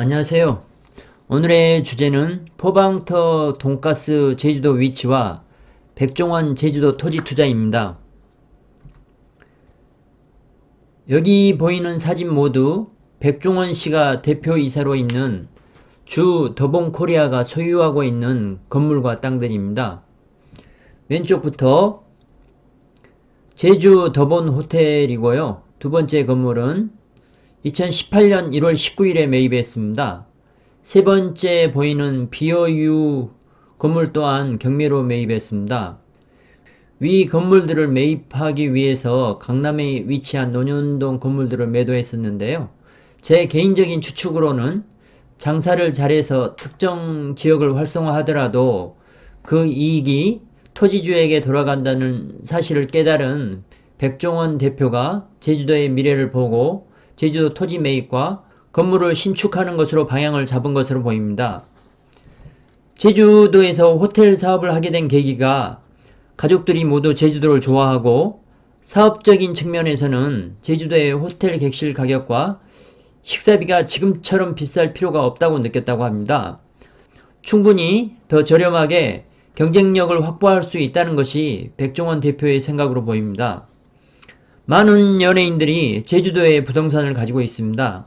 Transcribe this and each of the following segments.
안녕하세요. 오늘의 주제는 포방터 돈가스 제주도 위치와 백종원 제주도 토지 투자입니다. 여기 보이는 사진 모두 백종원 씨가 대표이사로 있는 주 더본 코리아가 소유하고 있는 건물과 땅들입니다. 왼쪽부터 제주 더본 호텔이고요. 두 번째 건물은 2018년 1월 19일에 매입했습니다. 세 번째 보이는 비어유 건물 또한 경매로 매입했습니다. 위 건물들을 매입하기 위해서 강남에 위치한 논현동 건물들을 매도했었는데요. 제 개인적인 추측으로는 장사를 잘해서 특정 지역을 활성화하더라도 그 이익이 토지주에게 돌아간다는 사실을 깨달은 백종원 대표가 제주도의 미래를 보고 제주도 토지 매입과 건물을 신축하는 것으로 방향을 잡은 것으로 보입니다. 제주도에서 호텔 사업을 하게 된 계기가 가족들이 모두 제주도를 좋아하고 사업적인 측면에서는 제주도의 호텔 객실 가격과 식사비가 지금처럼 비쌀 필요가 없다고 느꼈다고 합니다. 충분히 더 저렴하게 경쟁력을 확보할 수 있다는 것이 백종원 대표의 생각으로 보입니다. 많은 연예인들이 제주도에 부동산을 가지고 있습니다.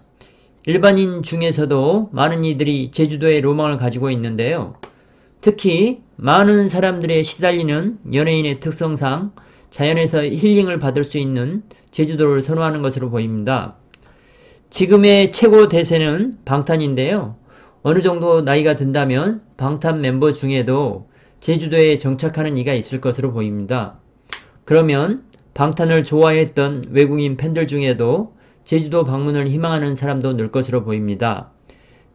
일반인 중에서도 많은 이들이 제주도에 로망을 가지고 있는데요. 특히 많은 사람들의 시달리는 연예인의 특성상 자연에서 힐링을 받을 수 있는 제주도를 선호하는 것으로 보입니다. 지금의 최고 대세는 방탄인데요. 어느 정도 나이가 든다면 방탄 멤버 중에도 제주도에 정착하는 이가 있을 것으로 보입니다. 그러면 방탄을 좋아했던 외국인 팬들 중에도 제주도 방문을 희망하는 사람도 늘 것으로 보입니다.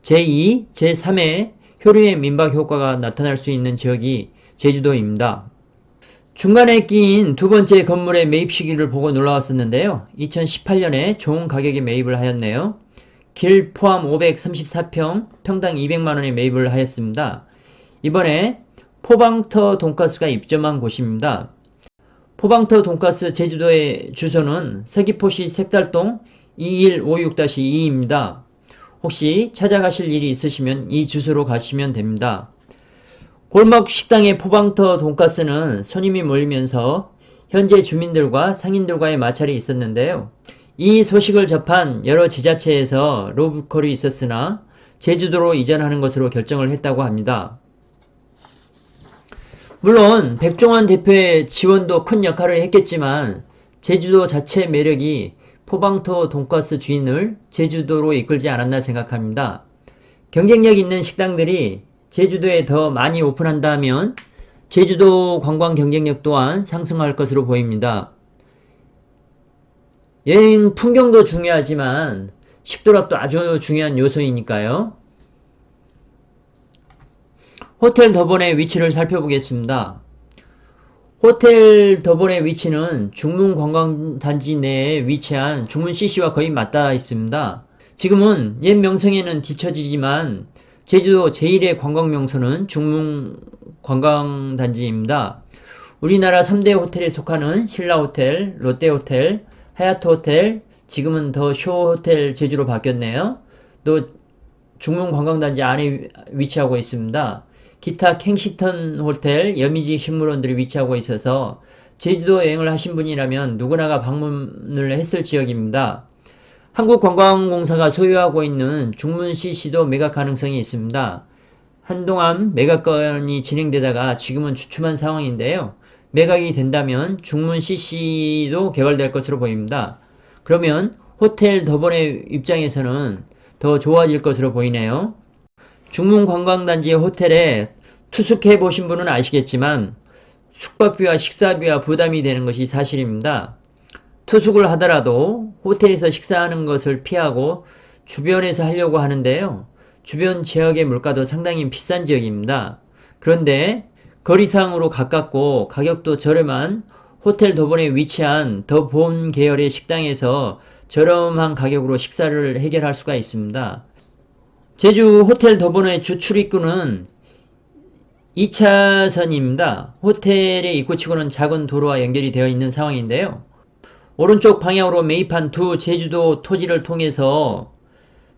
제2, 제3의 효류의 민박 효과가 나타날 수 있는 지역이 제주도입니다. 중간에 끼인 두 번째 건물의 매입 시기를 보고 놀라웠었는데요. 2018년에 좋은 가격에 매입을 하였네요. 길 포함 534평, 평당 200만원에 매입을 하였습니다. 이번에 포방터 돈가스가 입점한 곳입니다. 포방터 돈가스 제주도의 주소는 서귀포시 색달동 2156-2입니다. 혹시 찾아가실 일이 있으시면 이 주소로 가시면 됩니다. 골목 식당의 포방터 돈가스는 손님이 몰리면서 현재 주민들과 상인들과의 마찰이 있었는데요. 이 소식을 접한 여러 지자체에서 로브콜이 있었으나 제주도로 이전하는 것으로 결정을 했다고 합니다. 물론 백종원 대표의 지원도 큰 역할을 했겠지만 제주도 자체 매력이 포방터 돈가스 주인을 제주도로 이끌지 않았나 생각합니다. 경쟁력 있는 식당들이 제주도에 더 많이 오픈한다면 제주도 관광 경쟁력 또한 상승할 것으로 보입니다. 여행 풍경도 중요하지만 식도락도 아주 중요한 요소이니까요. 호텔 더본의 위치를 살펴보겠습니다. 호텔 더본의 위치는 중문 관광단지 내에 위치한 중문 CC와 거의 맞닿아 있습니다. 지금은 옛 명성에는 뒤처지지만 제주도 제1의 관광명소는 중문 관광단지입니다. 우리나라 3대 호텔에 속하는 신라호텔, 롯데호텔, 하얏트호텔, 지금은 더 쇼호텔 제주로 바뀌었네요. 또 중문 관광단지 안에 위치하고 있습니다. 기타 캥시턴 호텔, 여미지 식물원들이 위치하고 있어서 제주도 여행을 하신 분이라면 누구나가 방문을 했을 지역입니다. 한국관광공사가 소유하고 있는 중문 CC도 매각 가능성이 있습니다. 한동안 매각건이 진행되다가 지금은 주춤한 상황인데요. 매각이 된다면 중문 CC도 개발될 것으로 보입니다. 그러면 호텔 더본의 입장에서는 더 좋아질 것으로 보이네요. 중문 관광단지의 호텔에 투숙해 보신 분은 아시겠지만 숙박비와 식사비와 부담이 되는 것이 사실입니다. 투숙을 하더라도 호텔에서 식사하는 것을 피하고 주변에서 하려고 하는데요. 주변 지역의 물가도 상당히 비싼 지역입니다. 그런데 거리상으로 가깝고 가격도 저렴한 호텔 더본에 위치한 더본 계열의 식당에서 저렴한 가격으로 식사를 해결할 수가 있습니다. 제주 호텔 더본의 주 출입구는 2차선입니다. 호텔의 입구치고는 작은 도로와 연결이 되어 있는 상황인데요. 오른쪽 방향으로 매입한 두 제주도 토지를 통해서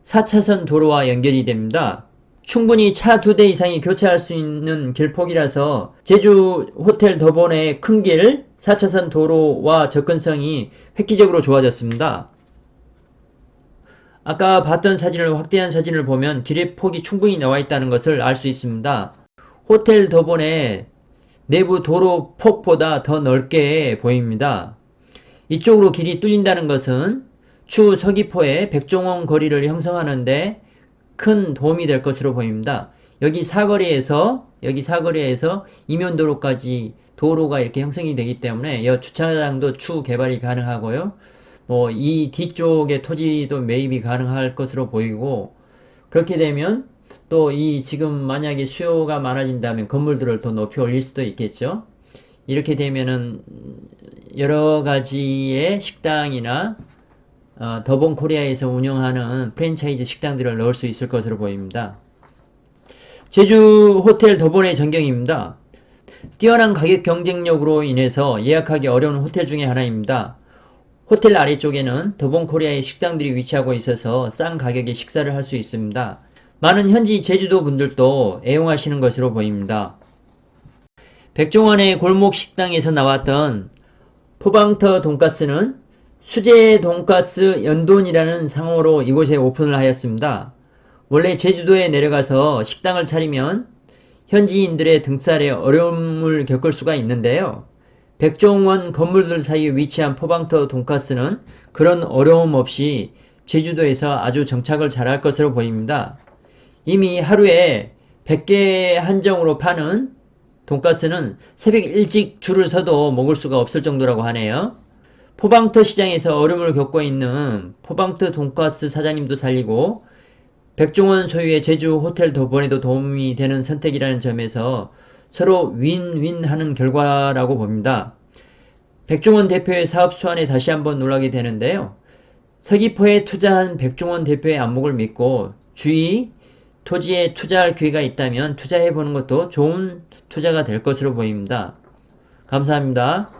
4차선 도로와 연결이 됩니다. 충분히 차 두 대 이상이 교차할 수 있는 길폭이라서 제주 호텔 더본의 큰 길, 4차선 도로와 접근성이 획기적으로 좋아졌습니다. 아까 봤던 사진을 확대한 사진을 보면 길의 폭이 충분히 나와 있다는 것을 알 수 있습니다. 호텔 더본의 내부 도로 폭보다 더 넓게 보입니다. 이쪽으로 길이 뚫린다는 것은 추후 서귀포의 백종원 거리를 형성하는데 큰 도움이 될 것으로 보입니다. 여기 사거리에서 여기 사거리에서 이면도로까지 도로가 이렇게 형성이 되기 때문에 이 주차장도 추후 개발이 가능하고요. 뭐 이 뒤쪽의 토지도 매입이 가능할 것으로 보이고 그렇게 되면 또 이 지금 만약에 수요가 많아진다면 건물들을 더 높이 올릴 수도 있겠죠. 이렇게 되면은 여러 가지의 식당이나 어, 더본 코리아에서 운영하는 프랜차이즈 식당들을 넣을 수 있을 것으로 보입니다. 제주 호텔 더본의 전경입니다. 뛰어난 가격 경쟁력으로 인해서 예약하기 어려운 호텔 중에 하나입니다. 호텔 아래쪽에는 더본 코리아의 식당들이 위치하고 있어서 싼 가격에 식사를 할 수 있습니다. 많은 현지 제주도 분들도 애용하시는 것으로 보입니다. 백종원의 골목 식당에서 나왔던 포방터 돈가스는 수제 돈가스 연돈이라는 상호로 이곳에 오픈을 하였습니다. 원래 제주도에 내려가서 식당을 차리면 현지인들의 등살에 어려움을 겪을 수가 있는데요. 백종원 건물들 사이에 위치한 포방터 돈가스는 그런 어려움 없이 제주도에서 아주 정착을 잘할 것으로 보입니다. 이미 하루에 100개 한정으로 파는 돈가스는 새벽 일찍 줄을 서도 먹을 수가 없을 정도라고 하네요. 포방터 시장에서 어려움을 겪고 있는 포방터 돈가스 사장님도 살리고 백종원 소유의 제주 호텔 더본에도 도움이 되는 선택이라는 점에서 서로 윈윈 하는 결과라고 봅니다. 백종원 대표의 사업 수완에 다시 한번 놀라게 되는데요. 서귀포에 투자한 백종원 대표의 안목을 믿고 주위 토지에 투자할 기회가 있다면 투자해보는 것도 좋은 투자가 될 것으로 보입니다. 감사합니다.